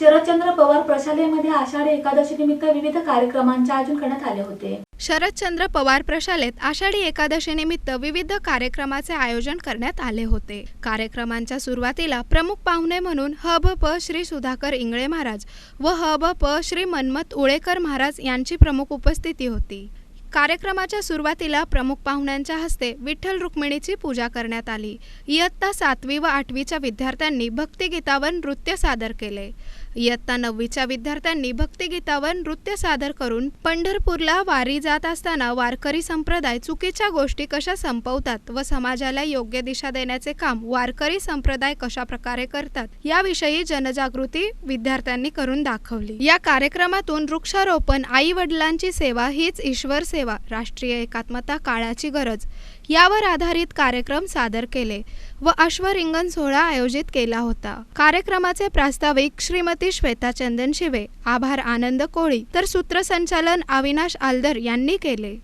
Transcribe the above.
शरदचंद्र पवार प्रशालेमध्ये आषाढी एकादशी निमित्त विविध कार्यक्रमांचे आयोजन करण्यात आले होते. शरदचंद्र पवार प्रशालेत आषाढी एकादशीनिमित्त विविध कार्यक्रमाचे आयोजन करण्यात आले होते. कार्यक्रमांच्या सुरुवातीला प्रमुख पाहुणे म्हणून ह भ प श्री सुधाकर इंगळे महाराज व ह भ प श्री मन्मथ उळेकर महाराज यांची प्रमुख उपस्थिती होती. कार्यक्रमाच्या सुरुवातीला प्रमुख पाहुण्यांच्या हस्ते विठ्ठल रुक्मिणीची पूजा करण्यात आली. इयत्ता सातवी व आठवीच्या विद्यार्थ्यांनी भक्तिगीतावर नृत्य सादर केले. इयत्ता नववीच्या विद्यार्थ्यांनी भक्तिगीतावर नृत्य सादर करून पंढरपूरला वारी जात असताना वारकरी संप्रदाय चुकीच्या गोष्टी कशा संपवतात व समाजाला योग्य दिशा देण्याचे काम वारकरी संप्रदाय कशा प्रकारे करतात याविषयी जनजागृती विद्यार्थ्यांनी करून दाखवली. या कार्यक्रमातून वृक्षारोपण आई वडिलांची सेवा हीच ईश्वर सेवा राष्ट्रीय एकात्मता काळाची गरज यावर आधारित कार्यक्रम सादर केले व अश्वरिंगण सोहळा आयोजित केला होता. कार्यक्रमाचे प्रास्ताविक श्रीमती श्वेता चंदन शिवे आभार आनंद कोळी तर सूत्रसंचालन अविनाश आलदर यांनी केले.